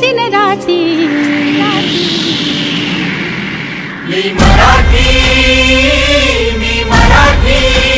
दिन राती। मी मराठी मी मराठी.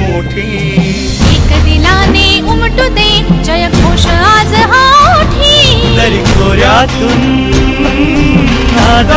मोठी. एक दिलाने उमटू दे जय घोष आज हा ओठी तरी खोऱ्यातून नाद